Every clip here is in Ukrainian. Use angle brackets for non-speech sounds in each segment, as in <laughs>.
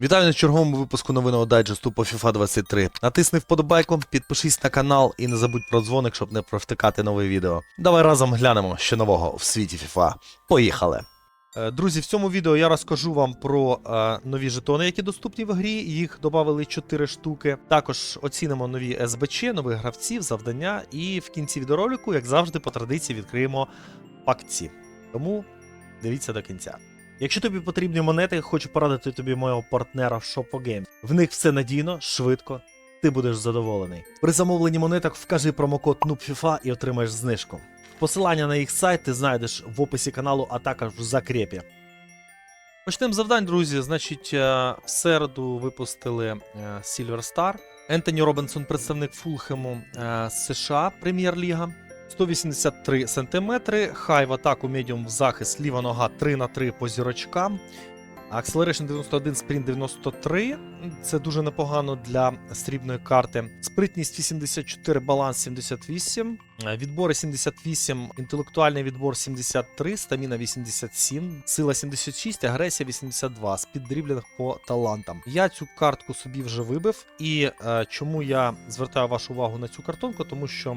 Вітаю на черговому випуску новинного дайджесту по FIFA 23. Натисни вподобайку, підпишись на канал і не забудь про дзвоник, щоб не провтикати нове відео. Давай разом глянемо, що нового в світі FIFA. Поїхали! Е, Друзі, в цьому відео я розкажу вам про е, нові жетони, які доступні в грі. Їх додали 4 штуки. Також оцінимо нові СБЧ, нових гравців, завдання. І в кінці відеоролику, як завжди, по традиції відкриємо пакці. Тому дивіться до кінця. Якщо тобі потрібні монети, хочу порадити тобі мого партнера Shop Games. В них все надійно, швидко, ти будеш задоволений. При замовленні монеток вкажи промокод NUBFIFA і отримаєш знижку. Посилання на їх сайт ти знайдеш в описі каналу, а також в закрепі. Почнемо завдань, друзі. Значить, е, в середу випустили е, Silver Star. Ентоні Робінсон, представник Фулхему е, США, Прем'єр-ліга. 183 см, хай в атаку, медіум в захист, ліва нога 3 на 3 по зірочкам. Acceleration 91, спринт 93. Це дуже непогано для срібної карти. Спритність 84, баланс 78. е, Відбори 78, інтелектуальний відбор 73, стаміна 87, сила 76, агресія 82, спіддріблінг по талантам. Я цю картку собі вже вибив. І е, чому я звертаю вашу увагу на цю картонку? Тому що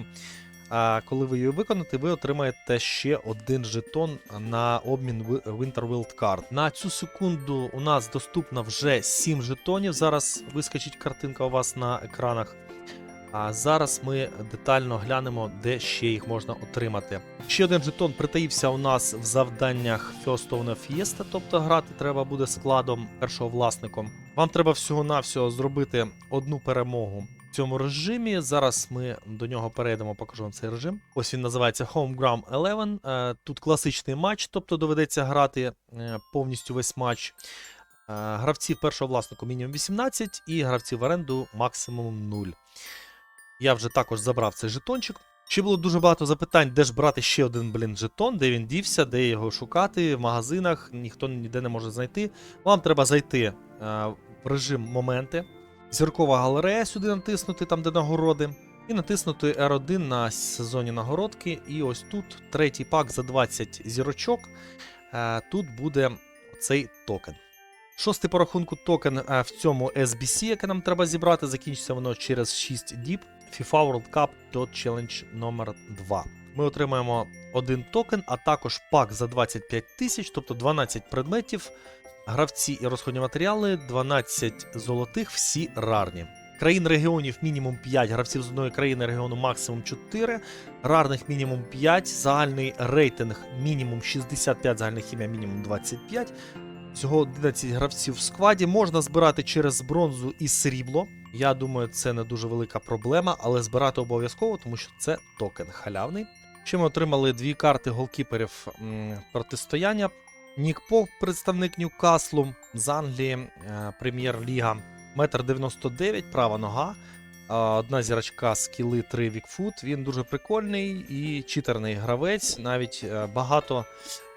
а коли ви її виконаєте, ви отримаєте ще один жетон на обмін Winter Wild Card. На цю секунду у нас доступно вже 7 жетонів. Зараз вискочить картинка у вас на екранах. А зараз ми детально глянемо, де ще їх можна отримати. Ще один жетон притаївся у нас в завданнях First of Fiesta, тобто грати треба буде складом першого власником. Вам треба всього-навсього зробити одну перемогу в цьому режимі. Зараз ми до нього перейдемо, покажу вам цей режим. Ось він називається Homeground 11. Е, Тут класичний матч, тобто доведеться грати е, повністю весь матч. Е, Гравців першого власнику мінімум 18 і гравців в оренду максимум 0. Я вже також забрав цей жетончик. Ще було дуже багато запитань, де ж брати ще один блін жетон, де він дівся, де його шукати, в магазинах, ніхто ніде не може знайти. Вам треба зайти в режим моменти, зіркова галерея сюди натиснути, там де нагороди, і натиснути R1 на сезоні нагородки. І ось тут третій пак за 20 зірочок. Е, Тут буде цей токен. Шостий по рахунку токен е, в цьому SBC, яке нам треба зібрати, закінчиться воно через 6 діб. FIFA World Cup Challenge номер 2. Ми отримаємо один токен, а також пак за 25 тисяч, тобто 12 предметів, гравці і розходні матеріали, 12 золотих, всі рарні. Країн регіонів мінімум 5, гравців з одної країни регіону максимум 4, рарних мінімум 5, загальний рейтинг мінімум 65, загальна хімія мінімум 25. Всього 11 гравців в складі. Можна збирати через бронзу і срібло. Я думаю, це не дуже велика проблема, але збирати обов'язково, тому що це токен халявний. Ще ми отримали дві карти голкіперів протистояння. Нік Пов, представник Ньюкаслу з Англії, е, прем'єр-ліга. Метр 99, права нога. Одна зірочка скіли 3 Вікфут. Він дуже прикольний і читерний гравець. Навіть е, багато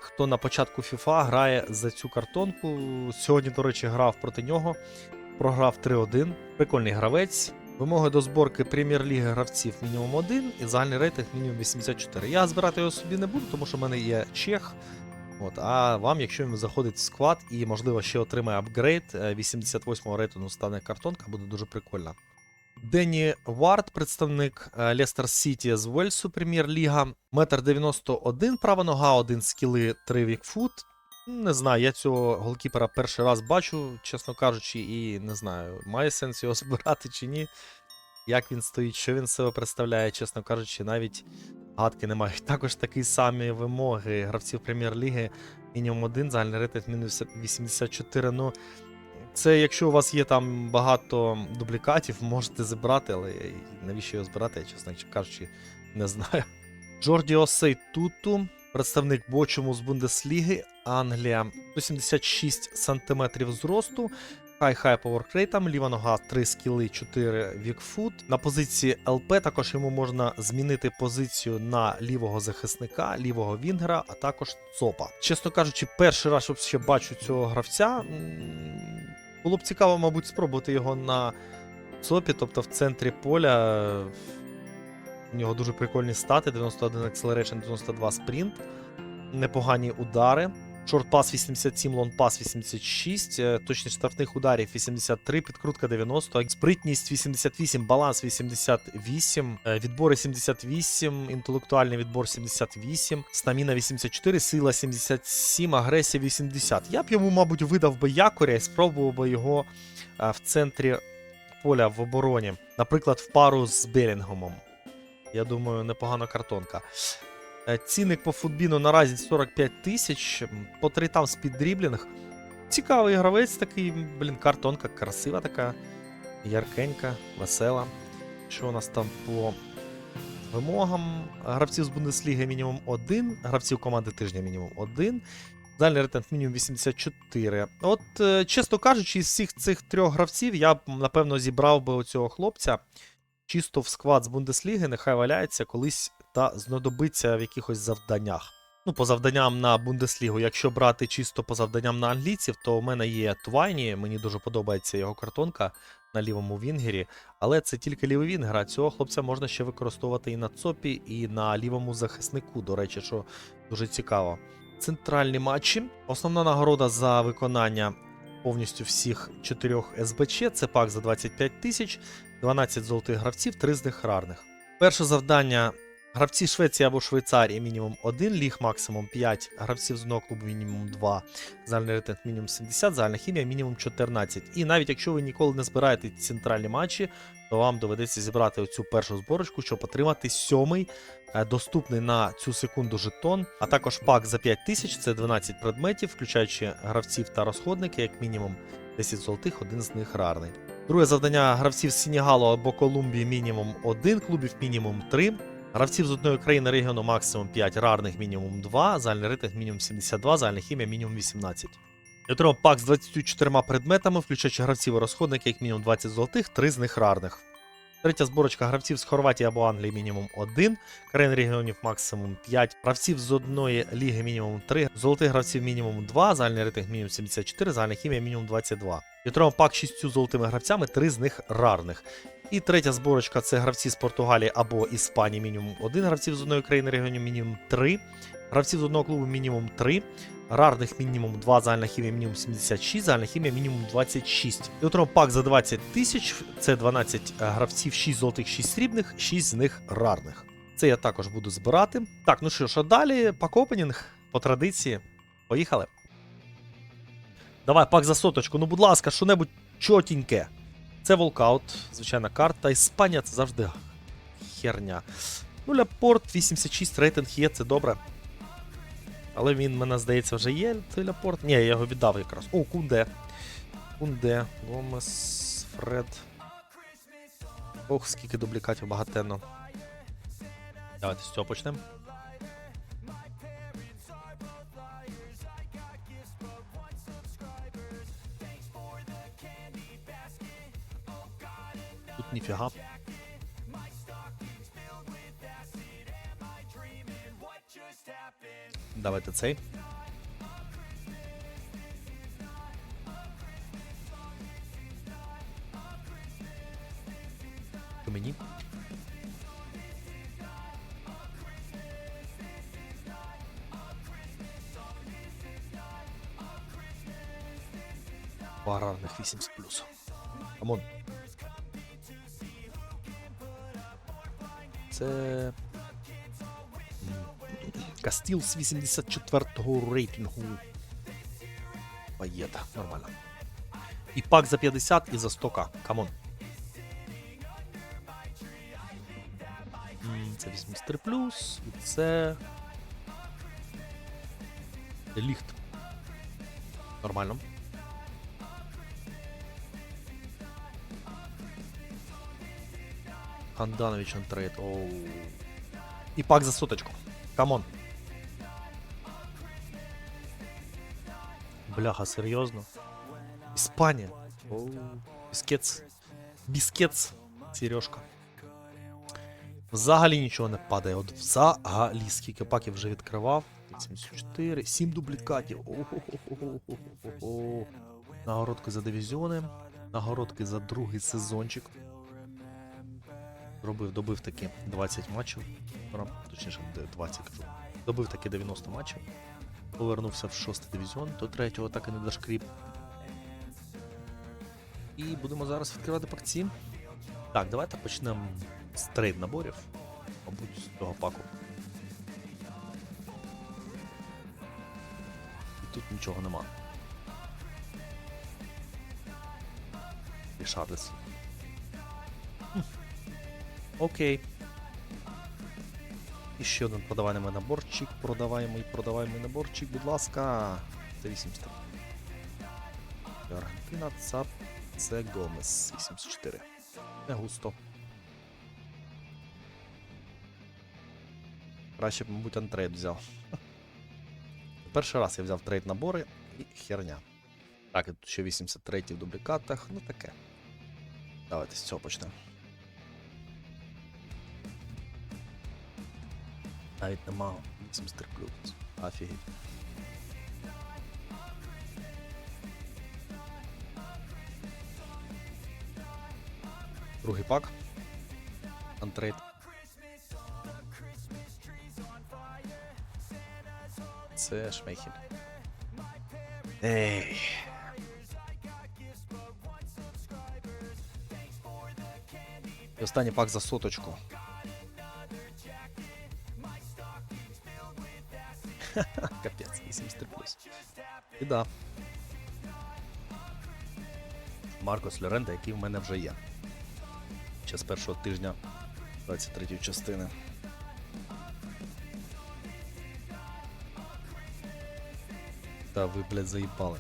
хто на початку FIFA грає за цю картонку. Сьогодні, до речі, грав проти нього. Програв 3-1. Прикольний гравець. Вимоги до зборки прем'єр-ліги гравців мінімум 1 і загальний рейтинг мінімум 84. Я збирати його собі не буду, тому що в мене є чех. От, а вам, якщо він заходить в склад і, можливо, ще отримає апгрейд е, 88-го рейтингу стане картонка, буде дуже прикольно. Денні Вард, представник е, Лестер Сіті з Уельсу, прем'єр-ліга. Метр 91, права нога, один скіли, 3 вікфут. Не знаю, я цього голкіпера перший раз бачу, чесно кажучи, і не знаю, має сенс його <laughs> збирати чи ні. Як він стоїть, що він себе представляє, чесно кажучи, навіть гадки не мають. <laughs> Також такі самі вимоги гравців прем'єр-ліги. Мінімум 1, загальний рейтинг мінус 84. Ну, це якщо у вас є там багато дублікатів, можете забрати, але навіщо його збирати, я чесно кажучи, не знаю. <laughs> Джорді Осей Туту, представник бочому з Бундесліги, Англія, 176 см зросту. Хай-хай по воркрейтам, ліва нога 3 скіли, 4 вікфут. На позиції ЛП також йому можна змінити позицію на лівого захисника, лівого вінгера, а також ЦОПа. Чесно кажучи, перший раз, ще бачу цього гравця. Було б цікаво, мабуть, спробувати його на ЦОПі, тобто в центрі поля. У нього дуже прикольні стати: 91 Acceleration, 92 спринт, непогані удари. Шорт пас 87, лонг пас 86, е, точність штрафних ударів 83, підкрутка 90, спритність 88, баланс 88, е, відбори 78, інтелектуальний відбор 78, стаміна 84, сила 77, агресія 80. Я б йому, мабуть, видав би якоря і спробував би його е, в центрі поля в обороні. Наприклад, в пару з Белінгомом. Я думаю, непогана картонка. Е, Цінник по футбіну наразі 45 тисяч, по три там спід дріблінг. Цікавий гравець такий, блін, картонка красива така, яркенька, весела. Що у нас там по вимогам? Гравців з Бундесліги мінімум 1, гравців команди тижня мінімум 1. Дальний рейтинг мінімум 84. От, е, чесно кажучи, із всіх цих трьох гравців я б, напевно, зібрав би оцього хлопця чисто в склад з Бундесліги, нехай валяється колись та знадобиться в якихось завданнях. Ну, по завданням на Бундеслігу, якщо брати чисто по завданням на англійців, то у мене є Твайні, мені дуже подобається його картонка на лівому вінгері, але це тільки лівий вінгер, а цього хлопця можна ще використовувати і на ЦОПі, і на лівому захиснику, до речі, що дуже цікаво. Центральні матчі. Основна нагорода за виконання повністю всіх чотирьох СБЧ це пак за 25 тисяч, 12 золотих гравців, 3 з них рарних. Перше завдання Гравці Швеції або Швейцарії мінімум 1, ліг максимум 5, гравців з одного клубу мінімум 2, загальний рейтинг мінімум 70, загальна хімія мінімум 14. І навіть якщо ви ніколи не збираєте центральні матчі, то вам доведеться зібрати оцю першу зборочку, щоб отримати сьомий е, доступний на цю секунду жетон, а також пак за 5 тисяч, це 12 предметів, включаючи гравців та розходники, як мінімум 10 золотих, один з них рарний. Друге завдання гравців з Сенігалу або Колумбії мінімум 1, клубів мінімум 3. Гравців з одної країни регіону максимум 5, рарних мінімум 2, загальний рейтинг мінімум 72, загальна хімія мінімум 18. І Отримав пак з 24 предметами, включаючи гравців і розходники, як мінімум 20 золотих, 3 з них рарних. Третя зборочка гравців з Хорватії або Англії мінімум 1, країн регіонів максимум 5, гравців з одної ліги мінімум 3, золотих гравців мінімум 2, загальний рейтинг мінімум 74, загальна хімія мінімум 22. І отримав пак з 6 золотими гравцями, 3 з них рарних. І третя зборочка це гравці з Португалії або Іспанії мінімум 1, гравців з одної країни регіону мінімум 3, гравців з одного клубу мінімум 3, рарних мінімум 2, загальна хімія мінімум 76, загальна хімія мінімум 26. І отримав пак за 20 тисяч, це 12 гравців, 6 золотих, 6 срібних, 6 з них рарних. Це я також буду збирати. Так, ну що ж, а далі пак опенінг по традиції. Поїхали. Давай, пак за соточку. Ну, будь ласка, що-небудь чотіньке. Це волкаут, звичайна карта. Іспанія це завжди херня. Ну, Ляпорт 86 рейтинг є, це добре. Але він, мене здається, вже є. Цей Ляпорт. Ні, я його віддав якраз. О, Кунде. Кунде, Гомес, Фред. Ох, скільки дублікатів багатенно. Давайте з цього почнемо. Тут ніфіга. Давайте цей. Мені? Аграрних 8 з плюсом. Камон. Це. Кастіл з 84-го рейтингу. Паєта, нормально. І пак за 50 і за 100к. Камон. Це 83 плюс. І це. Ліхт. Нормально. Ханданович on трейд. Оу. І пак за соточку. Камон. Бляха, серйозно. Іспанія. Оу. Біскетс. Біскетс. Сережка. Взагалі нічого не падає. От взагалі, скільки паків вже відкривав. 74, 7 дублікатів. О-хо-хо-хо-хо-хо-хо. Нагородки за дивізіони. Нагородки за другий сезончик. Робив, добив таки 20 матчів. Точніше, 20 кажу. Добив таки 90 матчів. Повернувся в шостий дивізіон, до третього так і не дошкріп. І будемо зараз відкривати пакці. Так, давайте почнемо з трейд наборів. Мабуть, з цього паку. І тут нічого нема. І Шарлес. Окей. І ще один продаваємий наборчик, продаваємий, продаваємий наборчик, будь ласка. Це 80. Аргентина, ЦАП, це Гомес 84. Не густо. Краще б, мабуть, антрейд взяв. <laughs> Перший раз я взяв трейд набори і херня. Так, і тут ще 83 в дублікатах, ну таке. Давайте з цього почнемо. Навіть нема 83 плюс. Офігеть. Другий пак. Антрейд. Це Шмейхель. Ей. І останній пак за соточку. <laughs> Капець, 83 плюс. І да. Маркос Лоренда, який в мене вже є. Ще з першого тижня 23 частини. Та ви, блядь, заїбали.